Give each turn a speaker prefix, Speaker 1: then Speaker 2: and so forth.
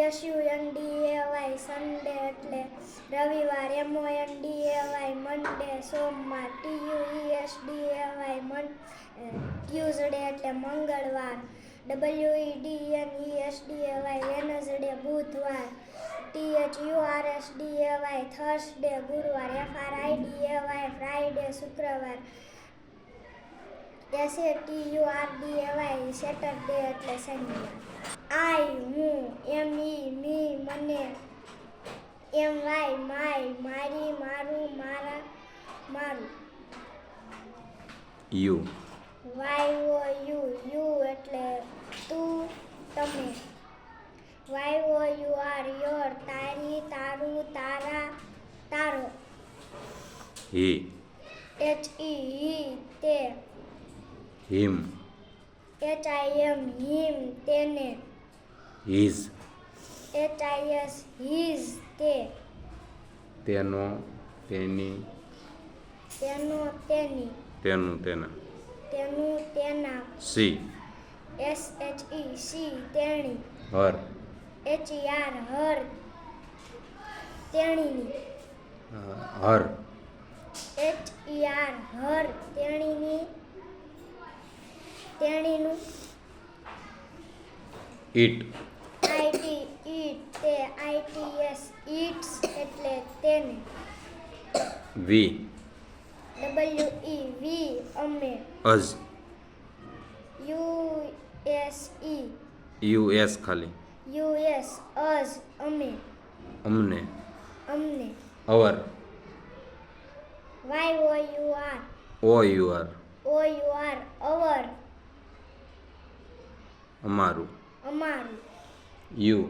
Speaker 1: S U N D A Y Sunday એટલે રવિવાર M O N D A Y Monday સોમવાર T U E S D A Y મન Tuesday એટલે મંગળવાર W E D N E S D A Y Wednesday બુધવાર T H U R S D A Y Thursday ગુરુવાર F R I D A Y Friday શુક્રવાર S A T U R D A Y Saturday એટલે શનિવાર આઈ હું એમ ઈ મી મને એમ Y my મારી મારું મારા મારું.
Speaker 2: You.
Speaker 1: Y O U you એટલે તું તમે. Y O U R your તારી તારું તારા તારો.
Speaker 2: હી.
Speaker 1: એચ ઈ હી તે.
Speaker 2: હિમ.
Speaker 1: એચ આઈ એમ હિમ તેને.
Speaker 2: His
Speaker 1: H I S his તે.
Speaker 2: તેનો તેની.
Speaker 1: તેનો તેની.
Speaker 2: તેનું તેના.
Speaker 1: તેનું તેના.
Speaker 2: She.
Speaker 1: S H E she તેણી.
Speaker 2: હર.
Speaker 1: H R her. તેણીની.
Speaker 2: Her.
Speaker 1: H E R her. તેણીની. તેણીનું.
Speaker 2: ઇટ
Speaker 1: આઈટી ઈટ તે ઈટ્સ એટલે તેને.
Speaker 2: વી.
Speaker 1: ડબલ્યુ ઈ વી અમે.
Speaker 2: Us.
Speaker 1: U S E.
Speaker 2: U S ખાલી.
Speaker 1: યુ એસ અઝ અમે.
Speaker 2: અમને.
Speaker 1: અમને.
Speaker 2: Our.
Speaker 1: Y O U R.
Speaker 2: O U R.
Speaker 1: O U R our.
Speaker 2: અમારું.
Speaker 1: અમારું.
Speaker 2: યુ.